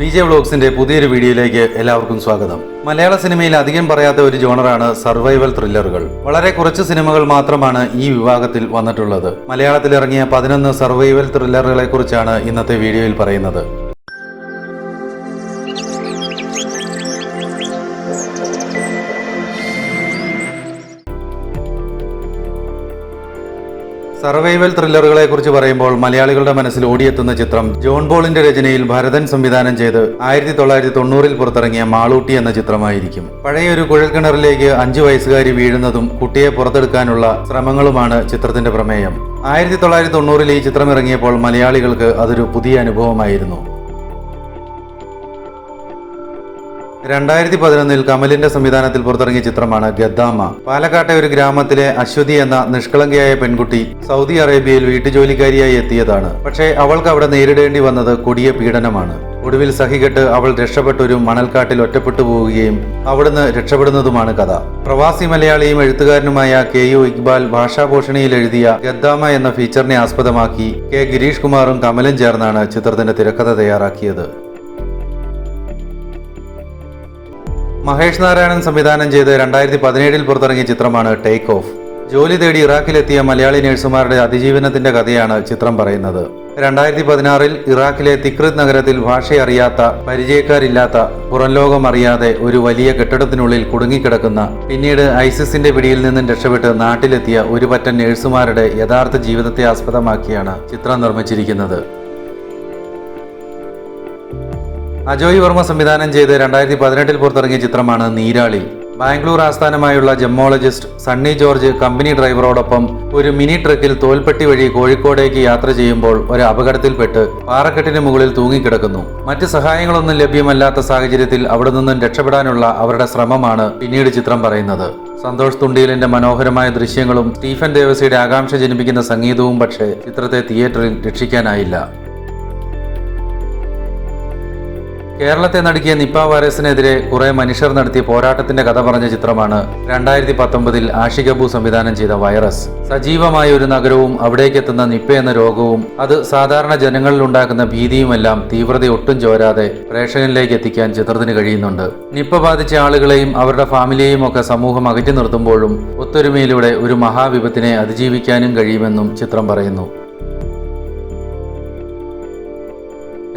V J പുതിയൊരു വീഡിയോയിലേക്ക് എല്ലാവർക്കും സ്വാഗതം. മലയാള സിനിമയിൽ അധികം പറയാത്ത ഒരു ജോണറാണ് സർവൈവൽ ത്രില്ലറുകൾ. വളരെ കുറച്ച് സിനിമകൾ മാത്രമാണ് ഈ വിഭാഗത്തിൽ വന്നിട്ടുള്ളത്. മലയാളത്തിൽ ഇറങ്ങിയ പതിനൊന്ന് സർവൈവൽ ത്രില്ലറുകളെ കുറിച്ചാണ് ഇന്നത്തെ വീഡിയോയിൽ പറയുന്നത്. സർവൈവൽ ത്രില്ലറുകളെ കുറിച്ച് പറയുമ്പോൾ മലയാളികളുടെ മനസ്സിൽ ഓടിയെത്തുന്ന ചിത്രം ജോൺ ബോളിന്റെ രചനയിൽ ഭരതൻ സംവിധാനം ചെയ്ത് ആയിരത്തി തൊള്ളായിരത്തി തൊണ്ണൂറിൽ പുറത്തിറങ്ങിയ മാളൂട്ടി എന്ന ചിത്രമായിരിക്കും. പഴയ ഒരു കുഴൽക്കിണറിലേക്ക് അഞ്ചു വയസ്സുകാരി വീഴുന്നതും കുട്ടിയെ പുറത്തെടുക്കാനുള്ള ശ്രമങ്ങളുമാണ് ചിത്രത്തിന്റെ പ്രമേയം. ആയിരത്തി തൊള്ളായിരത്തി തൊണ്ണൂറിൽ ഈ ചിത്രം ഇറങ്ങിയപ്പോൾ മലയാളികൾക്ക് അതൊരു പുതിയ അനുഭവമായിരുന്നു. രണ്ടായിരത്തി പതിനൊന്നിൽ കമലിന്റെ സംവിധാനത്തിൽ പുറത്തിറങ്ങിയ ചിത്രമാണ് ഗദ്ദാമ. പാലക്കാട്ടെ ഒരു ഗ്രാമത്തിലെ അശ്വതി എന്ന നിഷ്കളങ്കയായ പെൺകുട്ടി സൗദി അറേബ്യയിൽ വീട്ടുജോലിക്കാരിയായി എത്തിയതാണ്. പക്ഷേ അവൾക്ക് അവിടെ നേരിടേണ്ടി വന്നത് കൊടിയ പീഡനമാണ്. ഒടുവിൽ സഹികെട്ട് അവൾ രക്ഷപ്പെട്ട ഒരു മണൽക്കാട്ടിൽ ഒറ്റപ്പെട്ടു പോവുകയും അവിടുന്ന് രക്ഷപ്പെടുന്നതുമാണ് കഥ. പ്രവാസി മലയാളിയും എഴുത്തുകാരനുമായ കെ യു ഇക്ബാൽ ഭാഷാഭൂഷണിയിൽ എഴുതിയ ഗദ്ദാമ എന്ന ഫീച്ചറിനെ ആസ്പദമാക്കി കെ ഗിരീഷ് കുമാറും കമലും ചേർന്നാണ് ചിത്രത്തിന്റെ തിരക്കഥ തയ്യാറാക്കിയത്. മഹേഷ് നാരായണൻ സംവിധാനം ചെയ്ത് രണ്ടായിരത്തി പതിനേഴിൽ പുറത്തിറങ്ങിയ ചിത്രമാണ് ടേക്ക് ഓഫ് ജോലി തേടി ഇറാഖിലെത്തിയ മലയാളി നഴ്സുമാരുടെ അതിജീവനത്തിന്റെ കഥയാണ് ചിത്രം പറയുന്നത്. രണ്ടായിരത്തി പതിനാറിൽ ഇറാഖിലെ തിക്രിത് നഗരത്തിൽ ഭാഷയറിയാത്ത പരിചയക്കാരില്ലാത്ത പുറംലോകം അറിയാതെ ഒരു വലിയ കെട്ടിടത്തിനുള്ളിൽ കുടുങ്ങിക്കിടക്കുന്ന പിന്നീട് ഐസിസിന്റെ പിടിയിൽ നിന്നും രക്ഷപ്പെട്ട് നാട്ടിലെത്തിയ ഒരു പറ്റം നഴ്സുമാരുടെ യഥാർത്ഥ ജീവിതത്തെ ആസ്പദമാക്കിയാണ് ചിത്രം നിർമ്മിച്ചിരിക്കുന്നത്. അജോയ് വർമ്മ സംവിധാനം ചെയ്ത് രണ്ടായിരത്തി പതിനെട്ടിൽ പുറത്തിറങ്ങിയ ചിത്രമാണ് നീരാളി. ബാംഗ്ലൂർ ആസ്ഥാനമായുള്ള ജമ്മോളജിസ്റ്റ് സണ്ണി ജോർജ് കമ്പനി ഡ്രൈവറോടൊപ്പം ഒരു മിനി ട്രക്കിൽ തോൽപ്പെട്ടി വഴി കോഴിക്കോടേക്ക് യാത്ര ചെയ്യുമ്പോൾ ഒരു അപകടത്തിൽപ്പെട്ട് പാറക്കെട്ടിന് മുകളിൽ തൂങ്ങിക്കിടക്കുന്നു. മറ്റ് സഹായങ്ങളൊന്നും ലഭ്യമല്ലാത്ത സാഹചര്യത്തിൽ അവിടെ നിന്നും രക്ഷപ്പെടാനുള്ള അവരുടെ ശ്രമമാണ് പിന്നീട് ചിത്രം പറയുന്നത്. സന്തോഷ് തുണ്ടീലിന്റെ മനോഹരമായ ദൃശ്യങ്ങളും സ്റ്റീഫൻ ദേവസിയുടെ ആകാംക്ഷ ജനിപ്പിക്കുന്ന സംഗീതവും പക്ഷേ ചിത്രത്തെ തിയേറ്ററിൽ രക്ഷിക്കാനായില്ല. കേരളത്തെ നടുക്കിയ നിപ്പ വൈറസിനെതിരെ കുറെ മനുഷ്യർ നടത്തിയ പോരാട്ടത്തിന്റെ കഥ പറഞ്ഞ ചിത്രമാണ് രണ്ടായിരത്തി പത്തൊമ്പതിൽ ആഷികബു സംവിധാനം ചെയ്ത വൈറസ്. സജീവമായ ഒരു നഗരവും അവിടേക്കെത്തുന്ന നിപ്പ എന്ന രോഗവും അത് സാധാരണ ജനങ്ങളിൽ ഉണ്ടാക്കുന്ന ഭീതിയുമെല്ലാം തീവ്രത ഒട്ടും ചോരാതെ പ്രേക്ഷകനിലേക്ക് എത്തിക്കാൻ ചിത്രത്തിന് കഴിയുന്നുണ്ട്. നിപ്പ ബാധിച്ച ആളുകളെയും അവരുടെ ഫാമിലിയെയും ഒക്കെ സമൂഹം അകറ്റി നിർത്തുമ്പോഴും ഒത്തൊരുമയിലൂടെ ഒരു മഹാവിപത്തിനെ അതിജീവിക്കാനും കഴിയുമെന്നും ചിത്രം പറയുന്നു.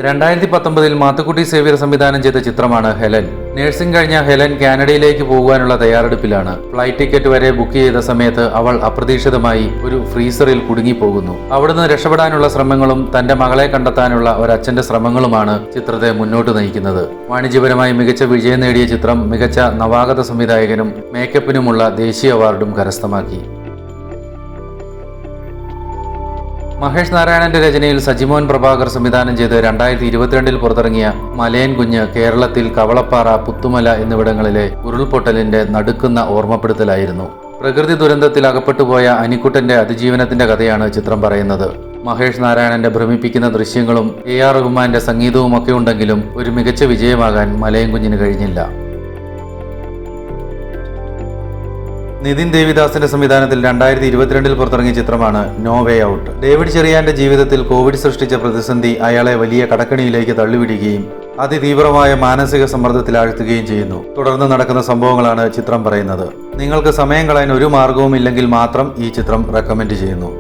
രണ്ടായിരത്തി പത്തൊമ്പതിൽ മാത്തുക്കുട്ടി സേവ്യർ സംവിധാനം ചെയ്ത ചിത്രമാണ് ഹെലൻ. നഴ്സിംഗ് കഴിഞ്ഞ ഹെലൻ കാനഡയിലേക്ക് പോകാനുള്ള തയ്യാറെടുപ്പിലാണ്. ഫ്ലൈറ്റ് ടിക്കറ്റ് വരെ ബുക്ക് ചെയ്ത സമയത്ത് അവൾ അപ്രതീക്ഷിതമായി ഒരു ഫ്രീസറിൽ കുടുങ്ങിപ്പോകുന്നു. അവിടുന്ന് രക്ഷപ്പെടാനുള്ള ശ്രമങ്ങളും തന്റെ മകളെ കണ്ടെത്താനുള്ള ഒരച്ഛന്റെ ശ്രമങ്ങളുമാണ് ചിത്രത്തെ മുന്നോട്ട് നയിക്കുന്നത്. വാണിജ്യപരമായി മികച്ച വിജയം നേടിയ ചിത്രം മികച്ച നവാഗത സംവിധായകനും മേക്കപ്പിനുമുള്ള ദേശീയ അവാർഡും കരസ്ഥമാക്കി. മഹേഷ് നാരായണന്റെ രചനയിൽ സജിമോൻ പ്രഭാകർ സംവിധാനം ചെയ്ത് രണ്ടായിരത്തി ഇരുപത്തിരണ്ടിൽ പുറത്തിറങ്ങിയ മലയൻ കുഞ്ഞ് കേരളത്തിൽ കവളപ്പാറ പുത്തുമല എന്നിവിടങ്ങളിലെ ഉരുൾപൊട്ടലിന്റെ നടുക്കുന്ന ഓർമ്മപ്പെടുത്തലായിരുന്നു. പ്രകൃതി ദുരന്തത്തിൽ അകപ്പെട്ടുപോയ അനിക്കുട്ടന്റെ അതിജീവനത്തിന്റെ കഥയാണ് ചിത്രം പറയുന്നത്. മഹേഷ് നാരായണന്റെ ഭ്രമിപ്പിക്കുന്ന ദൃശ്യങ്ങളും എ ആർ റഹ്മാന്റെ സംഗീതവും ഒക്കെ ഉണ്ടെങ്കിലും ഒരു മികച്ച വിജയമാകാൻ മലയൻ കുഞ്ഞിന് കഴിഞ്ഞില്ല. നിതിൻ ദേവിദാസിന്റെ സംവിധാനത്തിൽ രണ്ടായിരത്തി ഇരുപത്തിരണ്ടിൽ പുറത്തിറങ്ങിയ ചിത്രമാണ് നോ വേ ഔട്ട് ഡേവിഡ് ചെറിയാന്റെ ജീവിതത്തിൽ കോവിഡ് സൃഷ്ടിച്ച പ്രതിസന്ധി അയാളെ വലിയ കടക്കണിയിലേക്ക് തള്ളിവിടുകയും അതിതീവ്രമായ മാനസിക സമ്മർദ്ദത്തിൽ ആഴ്ത്തുകയും ചെയ്യുന്നു. തുടർന്ന് നടക്കുന്ന സംഭവങ്ങളാണ് ചിത്രം പറയുന്നത്. നിങ്ങൾക്ക് സമയം കളയാൻ ഒരു മാർഗവും ഇല്ലെങ്കിൽ മാത്രം ഈ ചിത്രം റെക്കമെൻഡ് ചെയ്യുന്നു.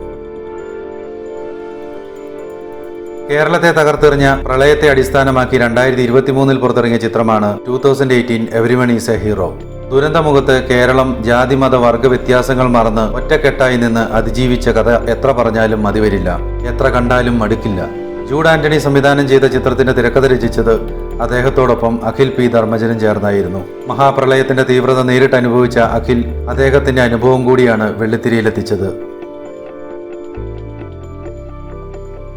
കേരളത്തെ തകർത്തെറിഞ്ഞ പ്രളയത്തെ അടിസ്ഥാനമാക്കി രണ്ടായിരത്തി ഇരുപത്തിമൂന്നിൽ പുറത്തിറങ്ങിയ ചിത്രമാണ് two thousand eighteen everyone is a hero. ദുരന്തമുഖത്ത് Keralam ജാതിമത വർഗ വ്യത്യാസങ്ങൾ മറന്ന് ഒറ്റക്കെട്ടായി നിന്ന് അതിജീവിച്ച കഥ എത്ര പറഞ്ഞാലും മതിവരില്ല. എത്ര കണ്ടാലും മടുക്കില്ല. ജൂഡ് ആന്റണി സംവിധാനം ചെയ്ത ചിത്രത്തിന്റെ തിരക്കഥ രചിച്ചത് അദ്ദേഹത്തോടൊപ്പം അഖിൽ പി ധർമ്മജനും ചേർന്നായിരുന്നു. മഹാപ്രളയത്തിന്റെ തീവ്രത നേരിട്ട് അനുഭവിച്ച അഖിൽ അദ്ദേഹത്തിന്റെ അനുഭവം കൂടിയാണ് വെള്ളിത്തിരിയിലെത്തിച്ചത്.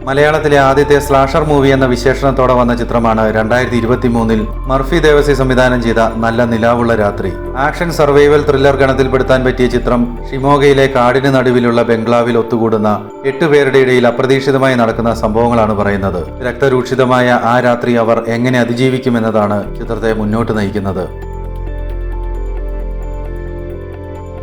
മലയാളത്തിലെ ആദ്യത്തെ സ്ലാഷർ മൂവി എന്ന വിശേഷണത്തോടെ വന്ന ചിത്രമാണ് രണ്ടായിരത്തി ഇരുപത്തി മൂന്നിൽ മർഫി ദേവസി സംവിധാനം ചെയ്ത നല്ല നിലാവുള്ള രാത്രി. ആക്ഷൻ സർവൈവൽ ത്രില്ലർ ഗണത്തിൽപ്പെടുത്താൻ പറ്റിയ ചിത്രം ഷിമോഗയിലെ കാടിന് നടുവിലുള്ള ബംഗ്ലാവിൽ ഒത്തുകൂടുന്ന എട്ട് പേരുടെ ഇടയിൽ അപ്രതീക്ഷിതമായി നടക്കുന്ന സംഭവങ്ങളാണ് പറയുന്നത്. രക്തരൂക്ഷിതമായ ആ രാത്രി അവർ എങ്ങനെ അതിജീവിക്കുമെന്നതാണ് ചിത്രത്തെ മുന്നോട്ട് നയിക്കുന്നത്.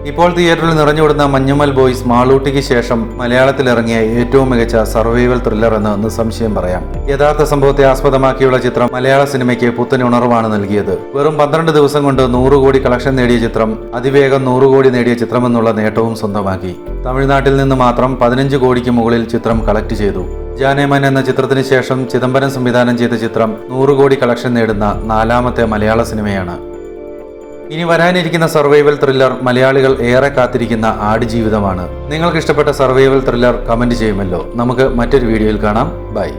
ഇപ്പോൾ തിയേറ്ററിൽ നിറഞ്ഞുവിടുന്ന മഞ്ഞുമൽ ബോയ്സ് മാളൂട്ടിക്ക് ശേഷം മലയാളത്തിൽ ഇറങ്ങിയ ഏറ്റവും മികച്ച സർവൈവൽ ത്രില്ലർ എന്ന് നിസ്സംശയം പറയാം. യഥാർത്ഥ സംഭവത്തെ ആസ്പദമാക്കിയുള്ള ചിത്രം മലയാള സിനിമയ്ക്ക് പുത്തൻ ഉണർവാണ് നൽകിയത്. വെറും പന്ത്രണ്ട് ദിവസം കൊണ്ട് നൂറ് കോടി കളക്ഷൻ നേടിയ ചിത്രം അതിവേഗം നൂറ് കോടി നേടിയ ചിത്രമെന്നുള്ള നേട്ടവും സ്വന്തമാക്കി. തമിഴ്നാട്ടിൽ നിന്ന് മാത്രം പതിനഞ്ച് കോടിക്ക് മുകളിൽ ചിത്രം കളക്ട് ചെയ്തു. ജാനേമൻ എന്ന ചിത്രത്തിന് ശേഷം ചിദംബരം സംവിധാനം ചെയ്ത ചിത്രം നൂറ് കോടി കളക്ഷൻ നേടുന്ന നാലാമത്തെ മലയാള സിനിമയാണ്. ഇനി വരാനിരിക്കുന്ന സർവൈവൽ ത്രില്ലർ മലയാളികൾ ഏറെ കാത്തിരിക്കുന്ന ആടുജീവിതമാണ്. നിങ്ങൾക്ക് ഇഷ്ടപ്പെട്ട സർവൈവൽ ത്രില്ലർ കമന്റ് ചെയ്യുമല്ലോ. നമുക്ക് മറ്റൊരു വീഡിയോയിൽ കാണാം. ബൈ.